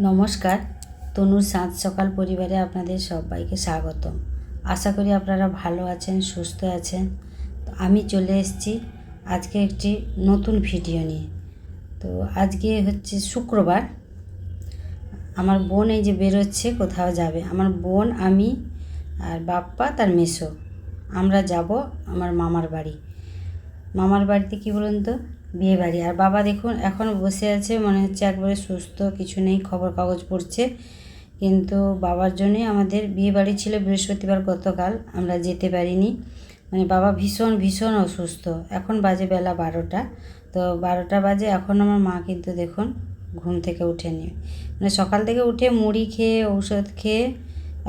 নমস্কার, তনুর সাঁত সকাল পরিবারে আপনাদের সবাইকে স্বাগতম। আশা করি আপনারা ভালো আছেন, সুস্থ আছেন। তো আমি চলে এসেছি আজকে একটি নতুন ভিডিও নিয়ে। তো আজকে হচ্ছে শুক্রবার। আমার বোন এই যে বেরোচ্ছে, কোথাও যাবে। আমার বোন, আমি আর বাপ্পা, তার মেসো। আমরা যাব আমার মামার বাড়ি। মামার বাড়িতে কী বলুন তো? বিয়ে বাড়ি আর বাবা দেখুন, এখন বসে আছে, মনে হচ্ছে একবারে সুস্থ, কিছু নেই খবর কাগজ পড়ছে। কিন্তু বাবার জন্যই আমাদের বিয়ে বাড়ি ছিল বৃহস্পতিবার গতকাল, আমরা যেতে পারিনি। মানে বাবা ভীষণ ভীষণ অসুস্থ। এখন বাজে বেলা বারোটা। তো বারোটা বাজে, এখন আমার মা কিন্তু দেখুন ঘুম থেকে উঠেনি মানে সকাল থেকে উঠে মুড়ি খেয়ে, ঔষধ খেয়ে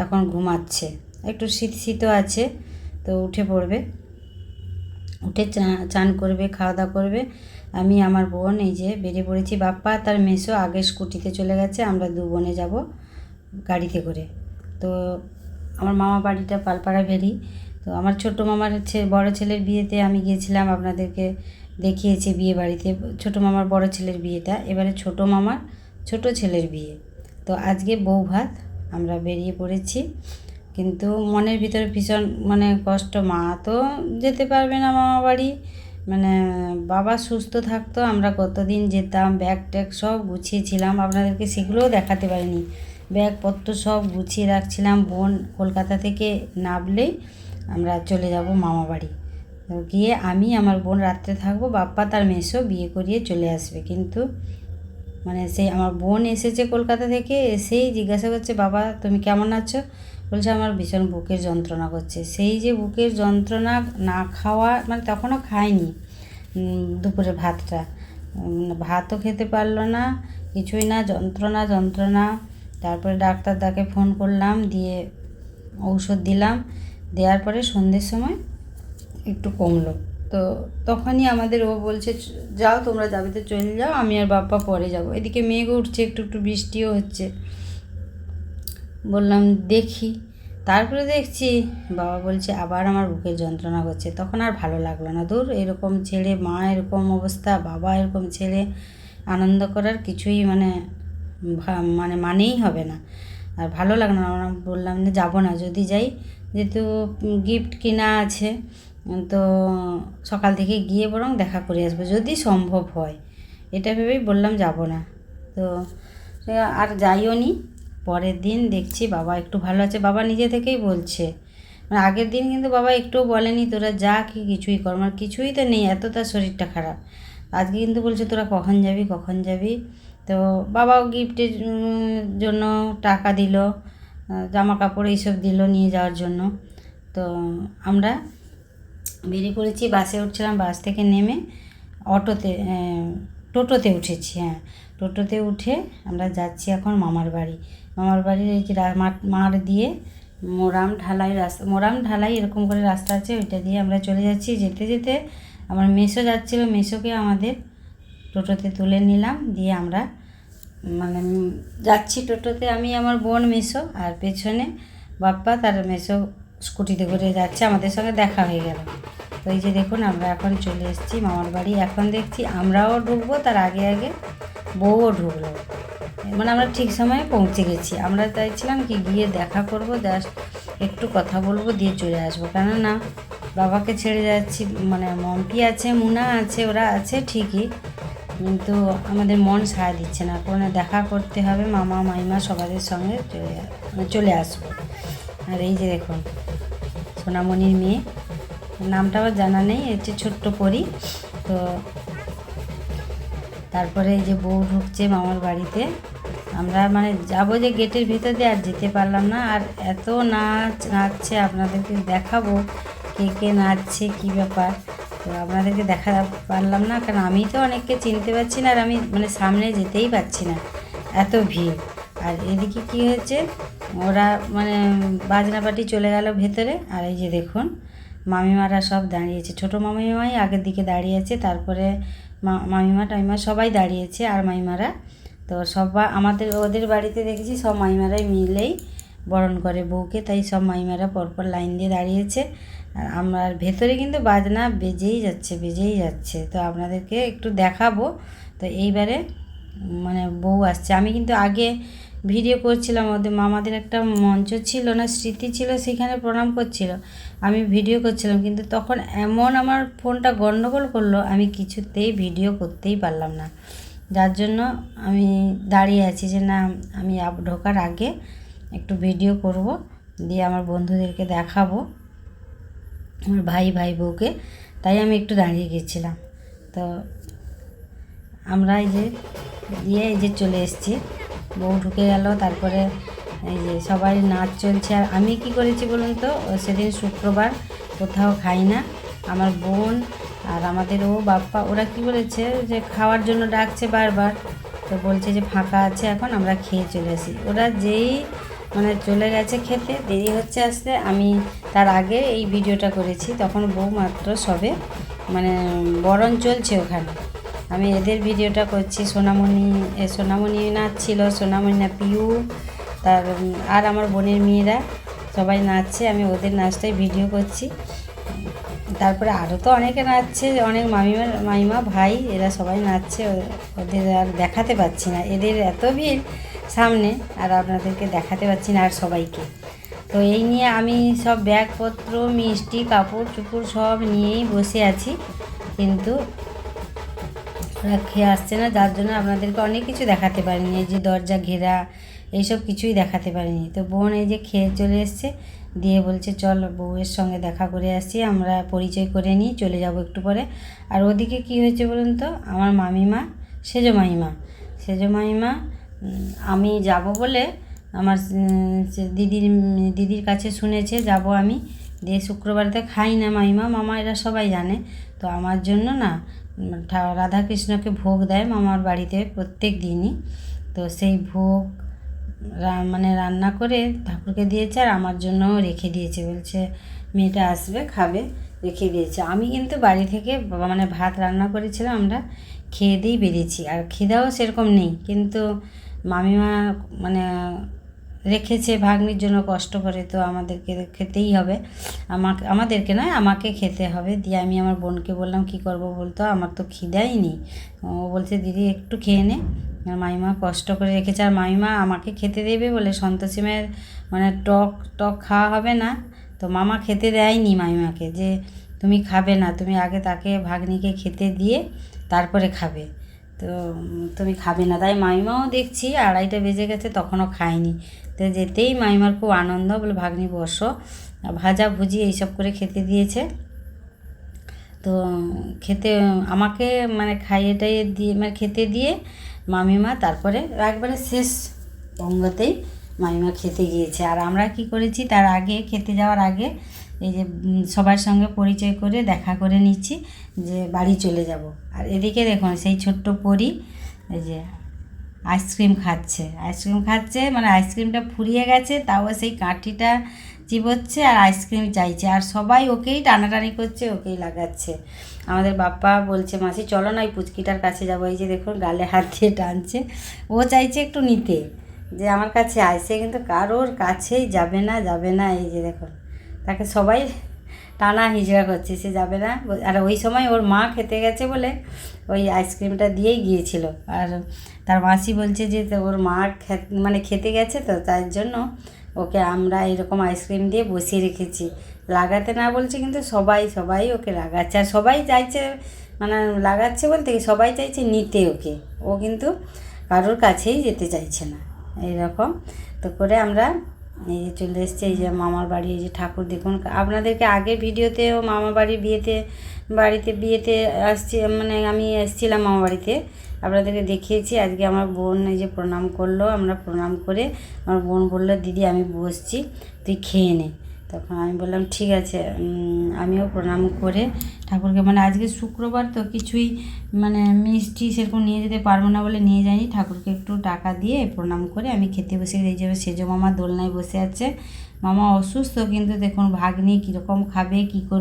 এখন ঘুমাচ্ছে। একটু শীত, শীতও আছে, তো উঠে পড়বে। উঠে চান করবে খাওয়া দাওয়া করবে। আমি, আমার বোন, এই যে বেরিয়ে পড়েছি। বাপ্পা তার মেসো আগে স্কুটিতে চলে গেছে, আমরা দু বোনে যাব গাড়িতে করে। তো আমার মামা বাড়িটা পালপাড়া ভেরি তো আমার ছোটো মামার হচ্ছে বড় ছেলের বিয়েতে আমি গিয়েছিলাম, আপনাদেরকে দেখিয়েছি বিয়ে বাড়িতে। ছোটো মামার, বড় ছেলের বিয়েটা, এবারে ছোটো মামার, ছোট ছেলের বিয়ে। তো আজকে বউ ভাত আমরা বেরিয়ে পড়েছি। কিন্তু মনের ভিতরে ভীষণ মানে কষ্ট। মা তো যেতে পারবে না মামা বাড়ি। মানে বাবা সুস্থ থাকতো, আমরা কতদিন যেতাম ব্যাগ ট্যাগ সব গুছিয়েছিলাম। আপনাদেরকে সেগুলোও দেখাতে পারিনি। ব্যাগপত্র সব গুছিয়ে রাখছিলাম, বোন কলকাতা থেকে নামলেই আমরা চলে যাব মামা বাড়ি। গিয়ে আমি, আমার বোন রাত্রে থাকব, বাপ্পা তার মেসো বিয়ে করিয়ে চলে আসবে। কিন্তু মানে সেই, আমার বোন এসেছে কলকাতা থেকে, এসেই জিজ্ঞাসা করছে, বাবা, তুমি কেমন আছো? বলছে, আমার ভীষণ বুকের যন্ত্রণা করছে। সেই যে বুকের যন্ত্রণা না খাওয়া মানে তখনও খায়নি দুপুরে ভাতটা। ভাতও খেতে পারল না, কিছুই না, যন্ত্রণা যন্ত্রণা। তারপরে ডাক্তার দাকে ফোন করলাম, দিয়ে ঔষধ দিলাম। দেওয়ার পরে সন্ধ্যের সময় একটু কমলো। তো তখনই আমাদের ও বলছে, যাও, তোমরা যাবে তো, চলে যাও, আমি আর বাপ্পা পরে যাব। এদিকে মেঘ উঠছে, একটু একটু বৃষ্টিও হচ্ছে। বললাম, দেখি। তারপরে দেখছি, বাবা বলছে, আবার আমার বুকের যন্ত্রণা করছে। তখন আর ভালো লাগল না। দূর এরকম ছেড়ে মা এরকম অবস্থা, বাবা এরকম ছেড়ে আনন্দ করার কিছুই মানে মানে মানেই হবে না। আর ভালো লাগল না। আমরা বললাম যে, যাব না, যদি যাই, যেহেতু গিফট কিনা আছে, তো সকাল থেকে গিয়ে বরং দেখা করে আসব, যদি সম্ভব হয়। এটা ভেবেই বললাম, যাব না। তো, আর যাইও নি পরের দিন দেখছি বাবা একটু ভালো আছে। বাবা নিজে থেকেই বলছে। মানে আগের দিন কিন্তু বাবা একটুও বলেনি, তোরা যা কি কিছুই কর। মানে কিছুই তো নেই, এত তার শরীরটা খারাপ। আজকে কিন্তু বলছে, তোরা কখন যাবি কখন যাবি? তো বাবাও গিফটের জন্য টাকা দিল জামা কাপড় এইসব দিল নিয়ে যাওয়ার জন্য। তো আমরা বেরিয়ে পড়েছি, বাসে উঠছিলাম, বাস থেকে নেমে অটোতে টোটোতে উঠেছি হ্যাঁ। টোটোতে উঠে আমরা যাচ্ছি এখন মামার বাড়ি। মামার বাড়ির এই যে মাঠ দিয়ে মোরাম ঢালাই রাস্তা, মোরাম ঢালাই এরকম করে রাস্তা আছে, ওইটা দিয়ে আমরা চলে যাচ্ছি। যেতে যেতে আমার মেসো যাচ্ছিল, মেসোকে আমাদের টোটোতে তুলে নিলাম, দিয়ে আমরা মানে যাচ্ছি টোটোতে। আমি, আমার বোন মেসো আর পেছনে বাপ্পা তার মেসো স্কুটিতে করে যাচ্ছে, আমাদের সঙ্গে দেখা হয়ে গেল। তো এই যে দেখুন, আমরা এখন চলে এসেছি মামার বাড়ি। এখন দেখছি আমরাও ঢুকবো, তার আগে আগে বউও ঢুকলো। মানে আমরা ঠিক সময়ে পৌঁছে গেছি। আমরা চাইছিলাম কি গিয়ে দেখা করব জাস্ট একটু কথা বলব, দিয়ে চলে আসব। কেননা বাবাকে ছেড়ে যাচ্ছি মানে মম্পি আছে, মুনা আছে, ওরা আছে ঠিকই, কিন্তু আমাদের মন সায় দিচ্ছে না। কোনো দেখা করতে হবে, মামা, মাইমা সবাদের সঙ্গে চলে মানে চলে আসব। আর এই যে দেখুন, সোনামণির মেয়ে, নামটা আবার জানা নেই হচ্ছে ছোট্ট পরি, তো তারপরে যে বউ ঢুকছে মামার বাড়িতে, আমরা মানে যাব যে গেটের ভিতর দিয়ে আর যেতে পারলাম না। আর এত নাচ নাচছে, আপনাদেরকে দেখাবো কে কে নাচছে, কী ব্যাপার। তো আপনাদেরকে দেখা পারলাম না, কারণ আমি তো অনেককে চিনতে পারছি না, আর আমি মানে সামনে যেতেই পারছি না, এত ভিড়। আর এদিকে কি হয়েছে, ওরা মানে বাজনা পাটি চলে গেল ভেতরে, আর এই যে দেখুন, মামিমারা সব দাঁড়িয়েছে। ছোটো মামিমাই আগের দিকে দাঁড়িয়ে আছে, তারপরে মামিমা টাইমা সবাই দাঁড়িয়েছে আর মাইমারা। তো সবাই আমাদের ওদের বাড়িতে দেখেছি সব মাইমারাই মিলেই বরণ করে বউকে, তাই সব মাইমারা পরপর লাইন দিয়ে দাঁড়িয়েছে। আর আমার ভেতরে কিন্তু বাজনা বেজেই যাচ্ছে বেজেই যাচ্ছে। তো আপনাদেরকে একটু দেখাবো। তো এইবারে মানে বউ আসছে। আমি কিন্তু আগে ভিডিও করছিলাম ওদের মামাদের একটা মঞ্চ ছিল না, স্মৃতি ছিল, সেখানে প্রণাম করছিল। আমি ভিডিও করছিলাম, কিন্তু তখন এমন আমার ফোনটা গণ্ডগোল করল, আমি কিছুতেই ভিডিও করতেই পারলাম না। যার জন্য আমি দাঁড়িয়ে আছি যে, না, আমি আপ- ঢোকার আগে একটু ভিডিও করব, দিয়ে আমার বন্ধুদেরকে দেখাবো, আমার ভাই ভাই বউকে। তাই আমি একটু দাঁড়িয়ে গেছিলাম। তো আমরা এই যে দিয়ে এই যে চলে এসেছি। বউ ঢুকে গেল, তারপরে এই যে সবাই নাচ চলছে। আর আমি কি করেছি বলুন তো সেদিন শুক্রবার কোথাও খাই না। আমার বোন আর আমাদের ও বাপ্পা, ওরা কি বলেছে যে খাওয়ার জন্য ডাকছে বারবার। তো বলছে যে ফাঁকা আছে এখন, আমরা খেয়ে চলে আসি। ওরা যেই মানে চলে গেছে খেতে, দেরি হচ্ছে আসতে, আমি তার আগে এই ভিডিওটা করেছি। তখন বউ মাত্র সবে মানে বরণ চলছে ওখানে। আমি এদের ভিডিওটা করছি, সোনামণি সোনামণি নাচছিল, সোনামণি না পিউ, তার আর আমার বোনের মেয়েরা সবাই নাচছে, আমি ওদের নাচটাই ভিডিও করছি। তারপরে আরও তো অনেকে নাচছে, অনেক মামিমা মামিমা ভাই, এরা সবাই নাচছে ওদের আর দেখাতে পাচ্ছি না। এদের এত ভিড় সামনে, আর আপনাদেরকে দেখাতে পাচ্ছি না আর সবাইকে। তো এই নিয়ে আমি সব ব্যাগপত্র, মিষ্টি কাপড় চুপড় সব নিয়েই বসে আছি, কিন্তু খেয়ে আসছে না, যার জন্য আপনাদেরকে অনেক কিছু দেখাতে পারিনি। এই যে দরজা ঘেরা, এইসব কিছুই দেখাতে পারিনি। তো বোন এই যে খেয়ে চলে এসছে, দিয়ে বলছে, চল বউয়ের সঙ্গে দেখা করে আসি, আমরা পরিচয় করে নিই, চলে যাব একটু পরে। আর ওদিকে কি হয়েছে বলুন তো, আমার মামিমা, সেজো মামিমা সেজো মামিমা আমি যাব বলে আমার দিদির দিদির কাছে শুনেছে, যাব আমি। দিয়ে শুক্রবারতে খাই না মামিমা, মামা এরা সবাই জানে। তো আমার জন্য না রাধাকৃষ্ণকে ভোগ দেয় মামার বাড়িতে প্রত্যেক দিনই। তো সেই ভোগ মানে রান্না করে ঠাকুরকে দিয়েছে আর আমার জন্যও রেখে দিয়েছে। বলছে, মেয়েটা আসবে, খাবে। রেখে দিয়েছে। আমি কিন্তু বাড়ি থেকে মানে ভাত রান্না করেছিলাম আমরা, খেয়ে দিয়েই বেরিয়েছি। আর খিদাও সেরকম নেই। কিন্তু মামিমা মানে রেখেছে, ভাগ্নির জন্য কষ্ট করে, তো আমাদেরকে খেতেই হবে। আমাকে, আমাদেরকে নয়, আমাকে খেতে হবে। দিয়ে আমি আমার বোনকে বললাম, কি করব বলতো? আমার তো খিদাই নেই। ও বলছে, দিদি, একটু খেয়ে নে। আর মামিমা কষ্ট করে রেখেছে। আর মামিমা আমাকে খেতে দেবে বলে সন্তোষী মায়ের মানে টক টক খাওয়া হবে না। তো মামা খেতে দেয়নি মামিমাকে যে, তুমি খাবে না। তুমি আগে তাকে ভাগ্নিকে খেতে দিয়ে তারপরে খাবে। তো, তুমি খাবে না। তাই মামিমাও দেখছি, আড়াইটা বেজে গেছে, তখনও খায়নি তো যেতেই মামিমার খুব আনন্দ, বলে, ভাগ্নি, বসো। ভাজা, ভুজি এইসব করে খেতে দিয়েছে। তো খেতে, আমাকে মানে খাইয়ে টাইয়ে দিয়ে মানে খেতে দিয়ে মামিমা তারপরে একবারে শেষ অঙ্গতেই মামিমা খেতে গিয়েছে। আর আমরা কি করেছি, তার আগে, খেতে যাওয়ার আগে এই যে সবার সঙ্গে পরিচয় করে দেখা করে নিচ্ছি যে বাড়ি চলে যাব। আর এদিকে দেখুন, সেই ছোট্ট পরি, এই যে আইসক্রিম খাচ্ছে। আইসক্রিম খাচ্ছে মানে আইসক্রিমটা ফুরিয়ে গেছে, তাও সেই কাঠিটা চিবোচ্ছে আর আইসক্রিম চাইছে। আর সবাই ওকেই টানাটানি করছে, ওকেই লাগাচ্ছে। আমাদের বাপ্পা বলছে, মাসি, চলো না পুচকিটার কাছে যাব। এই যে দেখুন, গালে হাত দিয়ে টানছে। ও চাইছে একটু নিতে, যে আমার কাছে আইসে কিন্তু কারোর কাছেই যাবে না যাবে না। এই যে দেখুন তাকে সবাই টানা হিজড়া করছে, সে যাবে না। আর ওই সময় ওর মা খেতে গেছে বলে ওই আইসক্রিমটা দিয়েই গিয়েছিল। আর তার মাসি বলছে যে ওর মা মানে খেতে গেছে তো তার জন্য ওকে আমরা এরকম আইসক্রিম দিয়ে বসিয়ে রেখেছি। লাগাতে না বলছে কিন্তু সবাই সবাই ওকে লাগাচ্ছে। আর সবাই চাইছে মানে লাগাচ্ছে বলতে কি, সবাই চাইছে নিতে ওকে। ও কিন্তু কারোর কাছেই যেতে চাইছে না। এইরকম। তো করে আমরা এই যে চলে এসছে, এই যে মামার বাড়ি, এই যে ঠাকুর দেখুন। আপনাদেরকে আগে ভিডিওতেও মামা বাড়ি বিয়েতে, বাড়িতে বিয়েতে আসছি মানে আমি এসেছিলাম মামা বাড়িতে। আপনাদেরকে দেখিয়েছি, আজকে আমার বোন এই যে প্রণাম করল, আমরা প্রণাম করে আমার বোন বলল, দিদি, আমি বসছি, তুই খেয়ে নে। তখন আমি বললাম, ঠিক আছে আমিও প্রণাম করে ঠাকুরকে। মানে আজকে শুক্রবার তো কিছুই মানে মিষ্টি সেরকম নিয়ে যেতে পারব না বলে নিয়ে যাইনি। ঠাকুরকে একটু টাকা দিয়ে প্রণাম করে আমি খেতে বসে এই যাবে সেজো মামা দোলনায় বসে আছে। মামা অসুস্থ, কিন্তু দেখুন ভাগ্নি কীরকম খাবে, কী করবে